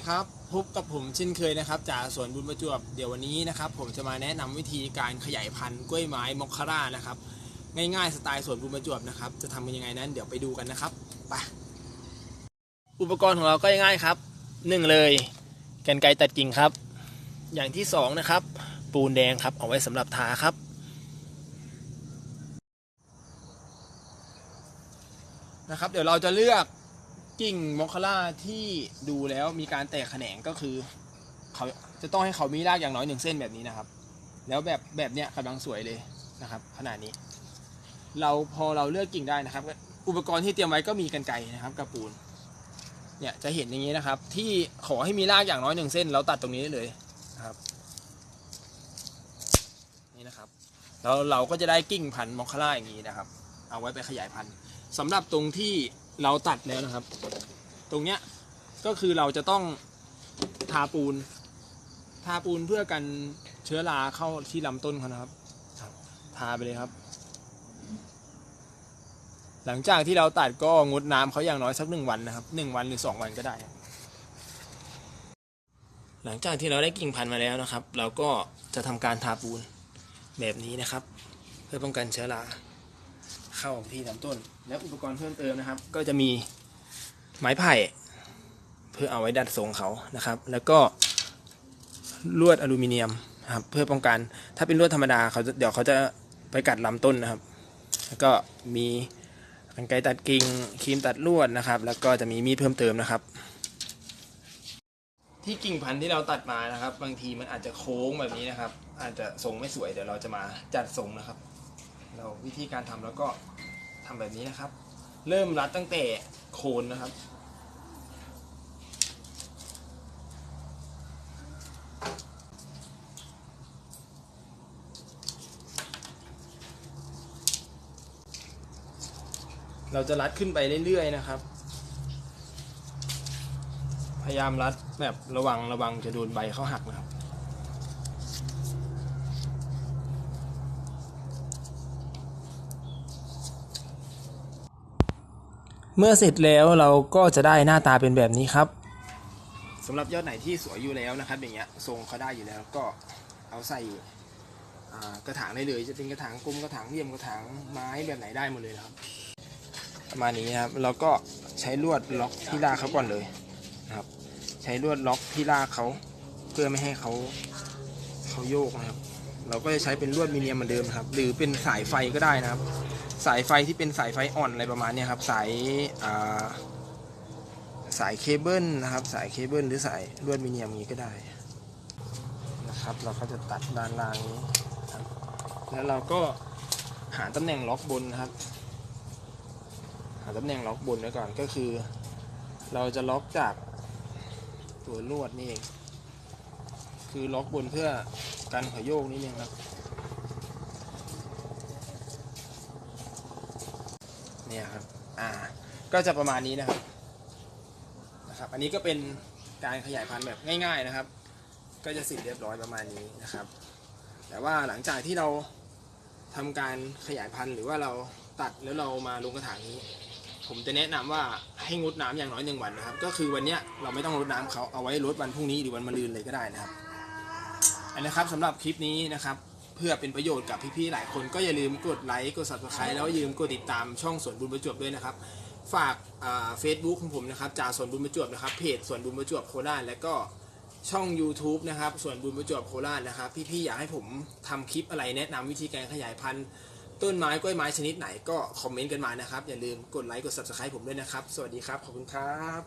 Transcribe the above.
ดีครับพบกับผมเช่นเคยนะครับจากสวนบุญประจวบเดี๋ยววันนี้นะครับ ผมจะมาแนะนำวิธีการขยายพันธุ์กล้วยไม้มอคคาร่านะครับ ง่ายๆสไตล์สวนบุญประจวบนะครับ จะทำเป็นยังไงนั้น เดี๋ยวไปดูกันนะครับไปอุปกรณ์ของเราก็ง่ายครับหนึ่งเลยกันไกรตัดกิ่งครับ อย่างที่สองนะครับ ปูนแดงครับเอาไว้สำหรับทาครับ นะครับ เดี๋ยวเราจะเลือก กิ่งมอคคาร่าที่ดูแล้วมีการแตกแขนงก็คือเขาจะต้องให้เขามีรากอย่างน้อยหนึ่งเส้นแบบนี้นะครับ แล้วแบบแบบเนี้ยกำลังสวยเลยนะครับขนาดนี้ เราพอเราเลือกกิ่งได้นะครับ อุปกรณ์ที่เตรียมไว้ก็มีกันไกรนะครับกระปูนเนี่ยจะเห็นอย่างนี้นะครับ ที่ขอให้มีรากอย่างน้อยหนึ่งเส้น เราตัดตรงนี้ได้เลยนะครับนี่นะครับแล้วเราก็จะได้กิ่งพันธุ์มอคคาร่าอย่างนี้นะครับ เอาไว้ไปขยายพันธุ์สำหรับตรงที่เราตัดแล้วนะครับ ตรงเนี้ยก็คือเราจะต้องทาปูน ทาปูนเพื่อกันเชื้อราเข้าที่ลำต้นเขานะครับทาไปเลยครับ หลังจากที่เราตัดก็งดน้ำเขาอย่างน้อยสักหนึ่งวันนะครับหนึ่งวันหรือสองวันก็ได้ หลังจากที่เราได้กิ่งพันธุ์มาแล้วนะครับ เราก็จะทำการทาปูนแบบนี้นะครับ เพื่อป้องกันเชื้อรา เข้าที่ลำต้น และอุปกรณ์เพิ่มเติมนะครับ ก็จะมีไม้ไผ่เพื่อเอาไว้ดัดทรงเขานะครับ แล้วก็ลวดอลูมิเนียมนะครับเพื่อป้องกันถ้าเป็นลวดธรรมดาเขาจะเดี๋ยวเขาจะไปกัดลำต้นนะครับ แล้วก็มีกรรไกรตัดกิ่งครีมตัดลวดนะครับ แล้วก็จะมีมีดเพิ่มเติมนะครับ ที่กิ่งพันธุ์ที่เราตัดมานะครับ บางทีมันอาจจะโค้งแบบนี้นะครับ อาจจะทรงไม่สวยเดี๋ยวเราจะมาจัดทรงนะครับ เราวิธีการทำแล้วก็ทำแบบนี้นะครับ เริ่มรัดตั้งแต่โคนนะครับเราจะรัดขึ้นไปเรื่อยๆนะครับ พยายามรัดแบบระวังระวังจะโดนใบเขาหักนะครับ เมื่อเสร็จแล้วเราก็จะได้หน้าตาเป็นแบบนี้ครับสำหรับยอดไหนที่สวยอยู่แล้วนะครับ อย่างเงี้ยทรงเขาได้อยู่แล้วก็เอาใส่กระถางได้เลย จะเป็นกระถางกลมกระถางเหลี่ยมกระถางไม้แบบไหนได้หมดเลยนะครับประมาณนี้นะครับเราก็ใช้ลวดล็อกที่รากเขาก่อนเลยนะครับ ใช้ลวดล็อกที่รากเขาเพื่อไม่ให้เขาเขาโยกนะครับ เราก็จะใช้เป็นลวดมีเนียมเหมือนเดิมครับ หรือเป็นสายไฟก็ได้นะครับ สายไฟที่เป็นสายไฟอ่อนอะไรประมาณนี้ครับสายาสายเคเบิลนะครับสายเคเบิลหรือสายลวดมีเนียมนี้ก็ได้นะครับ เราก็จะตัดด้านล่างนี้ครับแล้วเราก็หาตำแหน่งล็อกบนนะครับ หาตำแหน่งล็อกบนไว้ก่อนก็คือ เราจะล็อกจากตัวลวดนี่เองคือล็อกบนเพื่อกันขยโยกนิดนึงครับ เนี่ยครับ อ่า ก็จะประมาณนี้นะครับ นะครับ อันนี้ก็เป็นการขยายพันธุ์แบบง่าย ๆนะครับ ก็จะเสร็จเรียบร้อยประมาณนี้นะครับ แต่ว่าหลังจากที่เราทำการขยายพันธุ์หรือว่าเราตัดแล้วเรามาลงกระถางนี้ ผมจะแนะนำว่าให้งดน้ำอย่างน้อยหนึ่งวันนะครับ ก็คือวันเนี้ยเราไม่ต้องรดน้ำเขาเอาไว้รดวันพรุ่งนี้หรือวันมะรืนเลยก็ได้นะครับอันนะครับสำหรับคลิปนี้นะครับ เพื่อเป็นประโยชน์กับพี่ๆหลายคนก็อย่าลืมกดไลค์กด subscribe แล้วอย่าลืมกดติดตามช่องสวนบุญประจวบด้วยนะครับ ฝากเฟซบุ๊กของผมนะครับจ่าสวนบุญประจวบนะครับเพจสวนบุญประจวบโคราชแล้วก็ช่อง YouTube นะครับสวนบุญประจวบโคราชนะครับ พี่ๆอยากให้ผมทำคลิปอะไรแนะนำวิธีการขยายพันธุ์ ต้นไม้กล้วยไม้ชนิดไหนก็คอมเมนต์กันมานะครับ อย่าลืมกดไลค์กด subscribe ผมด้วยนะครับ สวัสดีครับ ขอบคุณครับ